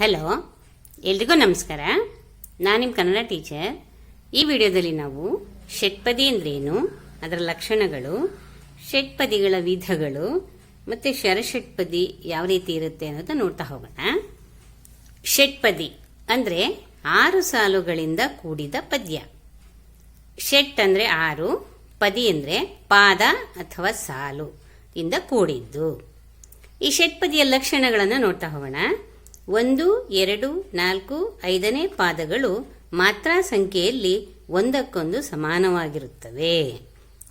Hello ಎಲ್ರಿಗೂ ನಮಸ್ಕಾರ. ನಾನು ನಿಮ್ಮ ಕನ್ನಡ ಟೀಚರ್. ಈ ವಿಡಿಯೋದಲ್ಲಿ ನಾವು ಷಟ್ಪದಿ ಅಂದ್ರೇನು ಅದರ ಲಕ್ಷಣಗಳು, ಷಟ್ಪದಿಗಳ ವಿಧಗಳು, ಮತ್ತು ಶರಷಟ್ಪದಿ ಯಾವ ರೀತಿ ಇರುತ್ತೆ ಅನ್ನೋದು ನೋಡ್ತಾ ಹೋಗೋಣ. ಷಟ್ಪದಿ ಅಂದರೆ ಆರು ಸಾಲುಗಳಿಂದ ಕೂಡಿದ ಪದ್ಯ. ಷಟ್ ಅಂದರೆ ಆರು, ಪದಿ ಅಂದರೆ ಪಾದ ಅಥವಾ ಸಾಲು ಇಂದ ಕೂಡಿದ್ದು. ಈ ಷಟ್ಪದಿಯ ಲಕ್ಷಣಗಳನ್ನು ನೋಡ್ತಾ ಹೋಗೋಣ. ಒಂದು, ಎರಡು, ನಾಲ್ಕು, ಐದನೇ ಪಾದಗಳು ಮಾತ್ರ ಸಂಖ್ಯೆಯಲ್ಲಿ ಒಂದಕ್ಕೊಂದು ಸಮಾನವಾಗಿರುತ್ತವೆ.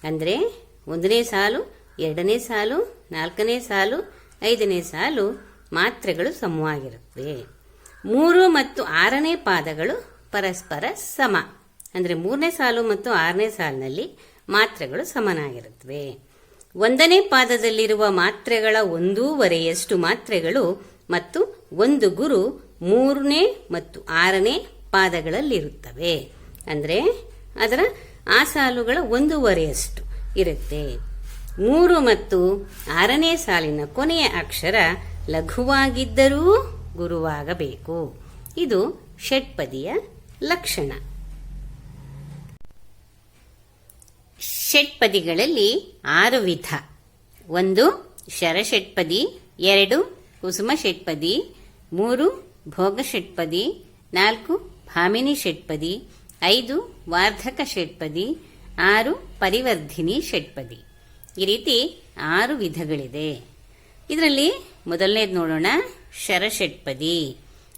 ಅಂದರೆ ಒಂದನೇ ಸಾಲು, ಎರಡನೇ ಸಾಲು, ನಾಲ್ಕನೇ ಸಾಲು, ಐದನೇ ಸಾಲು ಮಾತ್ರೆಗಳು ಸಮವಾಗಿರುತ್ತವೆ. ಮೂರು ಮತ್ತು ಆರನೇ ಪಾದಗಳು ಪರಸ್ಪರ ಸಮ. ಅಂದರೆ ಮೂರನೇ ಸಾಲು ಮತ್ತು ಆರನೇ ಸಾಲಿನಲ್ಲಿ ಮಾತ್ರೆಗಳು ಸಮನಾಗಿರುತ್ತವೆ. ಒಂದನೇ ಪಾದದಲ್ಲಿರುವ ಮಾತ್ರೆಗಳ ಒಂದೂವರೆಯಷ್ಟು ಮಾತ್ರೆಗಳು ಮತ್ತು ಒಂದು ಗುರು ಮೂರನೇ ಮತ್ತು ಆರನೇ ಪಾದಗಳಲ್ಲಿರುತ್ತವೆ. ಅಂದರೆ ಅದರ ಆ ಸಾಲುಗಳ ಒಂದೂವರೆಯಷ್ಟು ಇರುತ್ತೆ. ಮೂರು ಮತ್ತು ಆರನೇ ಸಾಲಿನ ಕೊನೆಯ ಅಕ್ಷರ ಲಘುವಾಗಿದ್ದರೂ ಗುರುವಾಗಬೇಕು. ಇದು ಷಟ್ಪದಿಯ ಲಕ್ಷಣ. ಷಟ್ಪದಿಗಳಲ್ಲಿ ಆರು ವಿಧ. ಒಂದು ಶರಷಟ್ಪದಿ, ಎರಡು ಕುಸುಮ ಷಟ್ಪದಿ ಮೂರು ಭೋಗ ಷಟ್ಪದಿ, ನಾಲ್ಕು ಭಾಮಿನಿ ಷಟ್ಪದಿ, ಐದು ವಾರ್ಧಕ ಷಟ್ಪದಿ, ಆರು ಪರಿವರ್ಧಿನಿ ಷಟ್ಪದಿ. ಈ ರೀತಿ ಆರು ವಿಧಗಳಿದೆ. ಇದರಲ್ಲಿ ಮೊದಲನೇದು ನೋಡೋಣ. ಶರಷಟ್ಪದಿ.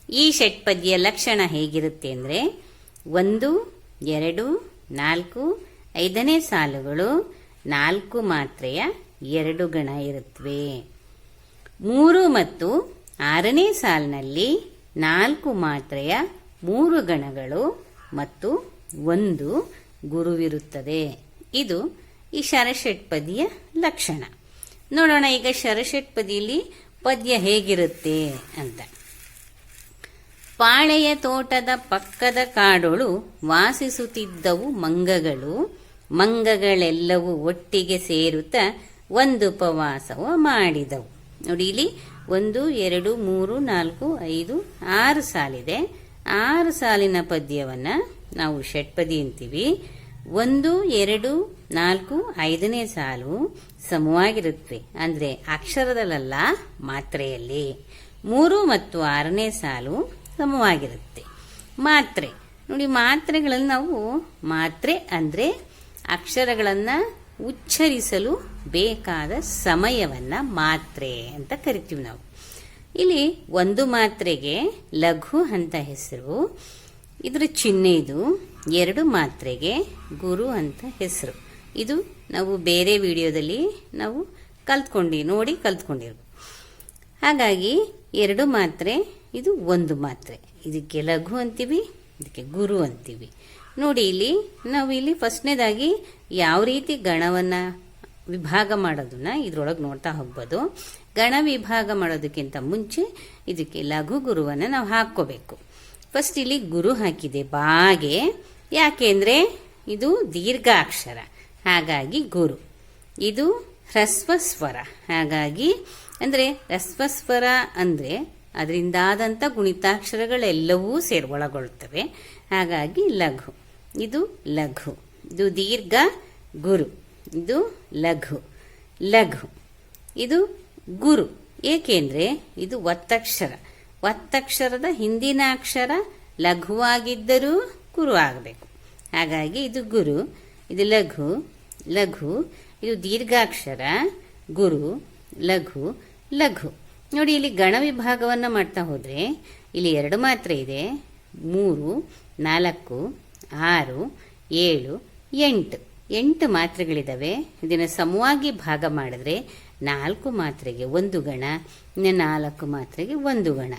ಈ ಷಟ್ಪದಿಯ ಲಕ್ಷಣ ಹೇಗಿರುತ್ತೆ ಅಂದರೆ, ಒಂದು, ಎರಡು, ನಾಲ್ಕು, ಐದನೇ ಸಾಲುಗಳು ನಾಲ್ಕು ಮಾತ್ರೆಯ ಎರಡು ಗಣ ಇರುತ್ತವೆ ಮೂರು ಮತ್ತು ಆರನೇ ಸಾಲಿನಲ್ಲಿ ನಾಲ್ಕು ಮಾತ್ರೆಯ ಮೂರು ಗಣಗಳು ಮತ್ತು ಒಂದು ಗುರುವಿರುತ್ತದೆ. ಇದು ಈ ಶರಷಟ್ಪದಿಯ ಲಕ್ಷಣ. ನೋಡೋಣ ಈಗ ಶರಷಟ್ಪದಿಯಲ್ಲಿ ಪದ್ಯ ಹೇಗಿರುತ್ತೆ ಅಂತ. ಪಾಳೆಯ ತೋಟದ ಪಕ್ಕದ ಕಾಡೊಳು ವಾಸಿಸುತ್ತಿದ್ದವು ಮಂಗಗಳು. ಮಂಗಗಳೆಲ್ಲವೂ ಒಟ್ಟಿಗೆ ಸೇರುತ್ತಾ ಒಂದು ಉಪವಾಸವ ಮಾಡಿದವು. ನೋಡಿ, ಇಲ್ಲಿ ಒಂದು, ಎರಡು, ಮೂರು, ನಾಲ್ಕು, ಐದು, ಆರು ಸಾಲಿದೆ. ಆರು ಸಾಲಿನ ಪದ್ಯವನ್ನು ನಾವು ಷಟ್ಪದಿ ಅಂತೀವಿ. ಒಂದು, ಎರಡು, ನಾಲ್ಕು, ಐದನೇ ಸಾಲು ಸಮವಾಗಿರುತ್ತವೆ ಅಂದರೆ ಅಕ್ಷರದಲ್ಲ ಮಾತ್ರೆಯಲ್ಲಿ. ಮೂರು ಮತ್ತು ಆರನೇ ಸಾಲು ಸಮವಾಗಿರುತ್ತೆ. ಮಾತ್ರೆ. ನೋಡಿ, ಮಾತ್ರೆಗಳಲ್ಲಿ ನಾವು ಮಾತ್ರೆ ಅಂದರೆ ಅಕ್ಷರಗಳನ್ನು ಉಚ್ಚರಿಸಲು ಬೇಕಾದ ಸಮಯವನ್ನ ಮಾತ್ರೆ ಅಂತ ಕರಿತೀವಿ ನಾವು. ಇಲ್ಲಿ ಒಂದು ಮಾತ್ರೆಗೆ ಲಘು ಅಂತ ಹೆಸರು, ಇದರ ಚಿಹ್ನೆ ಇದು, ಎರಡು ಮಾತ್ರೆಗೆ ಗುರು ಅಂತ ಹೆಸರು. ಇದು ನಾವು ಬೇರೆ ವಿಡಿಯೋದಲ್ಲಿ ನಾವು ಕಲ್ತ್ಕೊಂಡು, ನೋಡಿ ಕಲ್ತ್ಕೊಂಡಿರ್ಬೋದು ಹಾಗಾಗಿ ಎರಡು ಮಾತ್ರೆ, ಇದು ಒಂದು ಮಾತ್ರೆ. ಇದಕ್ಕೆ ಲಘು ಅಂತೀವಿ, ಇದಕ್ಕೆ ಗುರು ಅಂತೀವಿ. ನೋಡಿ ಇಲ್ಲಿ, ನಾವು ಇಲ್ಲಿ ಫಸ್ಟ್ನೇದಾಗಿ ಯಾವ ರೀತಿ ಗಣವನ್ನು ವಿಭಾಗ ಮಾಡೋದನ್ನ ಇದ್ರೊಳಗೆ ನೋಡ್ತಾ ಹೋಗ್ಬೋದು. ಗಣ ವಿಭಾಗ ಮಾಡೋದಕ್ಕಿಂತ ಮುಂಚೆ ಇದಕ್ಕೆ ಲಘು ಗುರುವನ್ನು ನಾವು ಹಾಕ್ಕೋಬೇಕು. ಫಸ್ಟ್ ಇಲ್ಲಿ ಗುರು ಹಾಕಿದೆ ಬಾಗೆ. ಯಾಕೆಂದರೆ ಇದು ದೀರ್ಘಾಕ್ಷರ, ಹಾಗಾಗಿ ಗುರು. ಇದು ಹ್ರಸ್ವ ಸ್ವರ, ಹಾಗಾಗಿ ಅಂದರೆ ಹ್ರಸ್ವ ಸ್ವರ ಅಂದರೆ ಅದರಿಂದಾದಂಥ ಗುಣಿತಾಕ್ಷರಗಳೆಲ್ಲವೂ ಸೇರಿ ಒಳಗೊಳ್ಳುತ್ತವೆ ಹಾಗಾಗಿ ಲಘು. ಇದು ಲಘು. ಇದು ದೀರ್ಘ ಗುರು. ಇದು ಲಘು. ಲಘು. ಇದು ಗುರು. ಏಕೆಂದರೆ ಇದು ಒತ್ತಕ್ಷರ. ಒತ್ತಕ್ಷರದ ಹಿಂದಿನ ಅಕ್ಷರ ಲಘುವಾಗಿದ್ದರೂ ಗುರು ಆಗಬೇಕು. ಹಾಗಾಗಿ ಇದು ಗುರು, ಇದು ಲಘು ಲಘು, ಇದು ದೀರ್ಘಾಕ್ಷರ, ಗುರು, ಲಘು ಲಘು. ನೋಡಿ, ಇಲ್ಲಿ ಗಣ ವಿಭಾಗವನ್ನು ಮಾಡ್ತಾ ಹೋದರೆ ಇಲ್ಲಿ ಎರಡು ಮಾತ್ರ ಇದೆ. ಮೂರು, ನಾಲ್ಕು, ಆರು, ಏಳು, ಎಂಟು. ಎಂಟು ಮಾತ್ರೆಗಳಿದ್ದಾವೆ ಇದನ್ನು ಸಮವಾಗಿ ಭಾಗ ಮಾಡಿದ್ರೆ ನಾಲ್ಕು ಮಾತ್ರೆಗೆ ಒಂದು ಗಣ, ಇನ್ನು ನಾಲ್ಕು ಮಾತ್ರೆಗೆ ಒಂದು ಗಣ.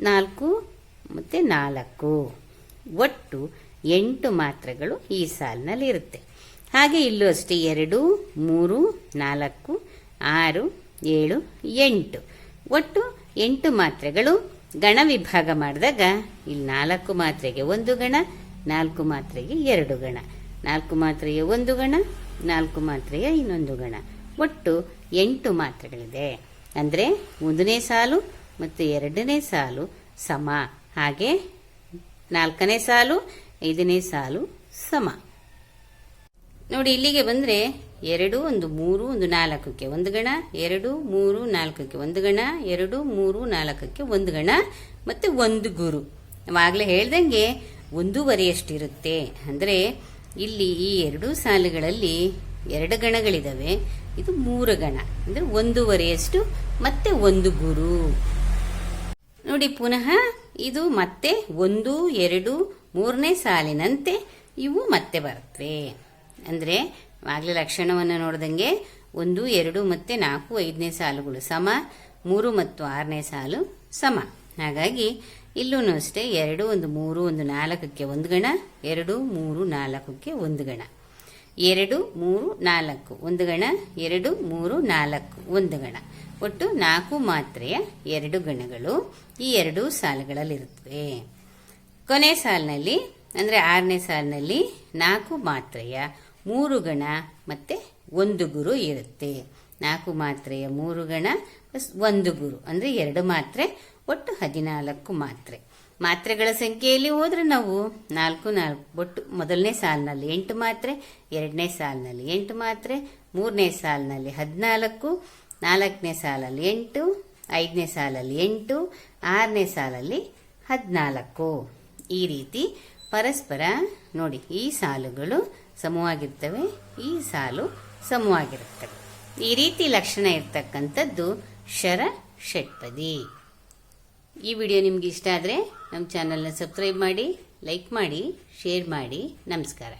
ನಾಲ್ಕು ಮತ್ತು ನಾಲ್ಕು. ಒಟ್ಟು ಎಂಟು ಮಾತ್ರೆಗಳು ಈ ಸಾಲಿನಲ್ಲಿ ಇರುತ್ತೆ. ಹಾಗೆ ಇಲ್ಲೂ ಅಷ್ಟೇ ಎರಡು, ಮೂರು, ನಾಲ್ಕು, ಆರು, ಏಳು, ಎಂಟು. ಒಟ್ಟು ಎಂಟು ಮಾತ್ರೆಗಳು. ಗಣ ವಿಭಾಗ ಮಾಡಿದಾಗ ಇಲ್ಲಿ ನಾಲ್ಕು ಮಾತ್ರೆಗೆ ಒಂದು ಗಣ, ನಾಲ್ಕು ಮಾತ್ರೆಗೆ ಎರಡು ಗಣ. ನಾಲ್ಕು ಮಾತ್ರೆಗೆ ಒಂದು ಗಣ, ನಾಲ್ಕು ಮಾತ್ರೆಯ ಇನ್ನೊಂದು ಗಣ. ಒಟ್ಟು ಎಂಟು ಮಾತ್ರೆಗಳಿದೆ. ಅಂದರೆ ಒಂದನೇ ಸಾಲು ಮತ್ತು ಎರಡನೇ ಸಾಲು ಸಮ. ಹಾಗೆ ನಾಲ್ಕನೇ ಸಾಲು, ಐದನೇ ಸಾಲು ಸಮ. ನೋಡಿ ಇಲ್ಲಿಗೆ ಬಂದರೆ ಎರಡು, ಒಂದು, ಮೂರು, ಒಂದು ನಾಲ್ಕಕ್ಕೆ ಒಂದು ಗಣ, ಎರಡು, ಮೂರು, ನಾಲ್ಕಕ್ಕೆ ಒಂದು ಗಣ, ಎರಡು, ಮೂರು, ನಾಲ್ಕಕ್ಕೆ ಒಂದು ಗಣ, ಮತ್ತು ಒಂದು ಗುರು. ನಾವಾಗಲೇ ಹೇಳ್ದಂಗೆ ಒಂದೂವರೆಯಷ್ಟಿರುತ್ತೆ. ಅಂದರೆ ಇಲ್ಲಿ ಈ ಎರಡು ಸಾಲುಗಳಲ್ಲಿ ಎರಡು ಗಣಗಳಿದ್ದಾವೆ ಇದು ಮೂರು ಗಣ. ಅಂದರೆ ಒಂದೂವರೆಯಷ್ಟು, ಮತ್ತೆ ಒಂದು ಗುರು. ನೋಡಿ ಪುನಃ ಇದು ಮತ್ತೆ ಒಂದು, ಎರಡು, ಮೂರನೇ ಸಾಲಿನಂತೆ ಇವು ಮತ್ತೆ ಬರ್ತವೆ. ಅಂದರೆ ಆಗಲೇ ಲಕ್ಷಣವನ್ನು ನೋಡ್ದಂಗೆ ಒಂದು, ಎರಡು ಮತ್ತು ನಾಲ್ಕು, ಐದನೇ ಸಾಲುಗಳು ಸಮ, ಮೂರು ಮತ್ತು ಆರನೇ ಸಾಲು ಸಮ. ಹಾಗಾಗಿ ಇಲ್ಲೂ ಅಷ್ಟೇ ಎರಡು, ಒಂದು, ಮೂರು, ಒಂದು ನಾಲ್ಕಕ್ಕೆ ಒಂದು ಗಣ, ಎರಡು, ಮೂರು, ನಾಲ್ಕಕ್ಕೆ ಒಂದು ಗಣ. ಎರಡು, ಮೂರು, ನಾಲ್ಕು ಒಂದು ಗಣ, ಎರಡು, ಮೂರು, ನಾಲ್ಕು ಒಂದು ಗಣ. ಒಟ್ಟು ನಾಲ್ಕು ಮಾತ್ರೆಯ ಎರಡು ಗಣಗಳು ಈ ಎರಡು ಸಾಲುಗಳಲ್ಲಿರುತ್ತವೆ. ಕೊನೆ ಸಾಲಿನಲ್ಲಿ, ಅಂದರೆ ಆರನೇ ಸಾಲಿನಲ್ಲಿ ನಾಲ್ಕು ಮಾತ್ರೆಯ ಮೂರು ಗಣ ಮತ್ತು ಒಂದು ಗುರು ಇರುತ್ತೆ. ನಾಲ್ಕು ಮಾತ್ರೆಯ ಮೂರು ಗಣ ಒಂದು ಗುರು. ಅಂದರೆ ಎರಡು ಮಾತ್ರೆ, ಒಟ್ಟು ಹದಿನಾಲ್ಕು ಮಾತ್ರೆ. ಮಾತ್ರೆಗಳ ಸಂಖ್ಯೆಯಲ್ಲಿ ಹೋದ್ರೆ ನಾವು ನಾಲ್ಕು ನಾಲ್ಕು, ಒಟ್ಟು ಮೊದಲನೇ ಸಾಲಿನಲ್ಲಿ ಎಂಟು ಮಾತ್ರೆ, ಎರಡನೇ ಸಾಲಿನಲ್ಲಿ ಎಂಟು ಮಾತ್ರೆ, ಮೂರನೇ ಸಾಲಿನಲ್ಲಿ ಹದಿನಾಲ್ಕು, ನಾಲ್ಕನೇ ಸಾಲಲ್ಲಿ ಎಂಟು, ಐದನೇ ಸಾಲಲ್ಲಿ ಎಂಟು, ಆರನೇ ಸಾಲಲ್ಲಿ ಹದಿನಾಲ್ಕು. ಈ ರೀತಿ ಪರಸ್ಪರ ನೋಡಿ ಈ ಸಾಲುಗಳು ಸಮವಾಗಿರ್ತವೆ, ಈ ಸಾಲು ಸಮವಾಗಿರುತ್ತವೆ ಈ ರೀತಿ ಲಕ್ಷಣ ಇರ್ತಕ್ಕಂಥದ್ದು ಶರ ಷಟ್ಪದಿ. ಈ ವಿಡಿಯೋ ನಿಮ್ಗೆ ಇಷ್ಟ ಆದರೆ ನಮ್ಮ ಚಾನಲ್ನ ಸಬ್ಸ್ಕ್ರೈಬ್ ಮಾಡಿ, ಲೈಕ್ ಮಾಡಿ, ಶೇರ್ ಮಾಡಿ. ನಮಸ್ಕಾರ.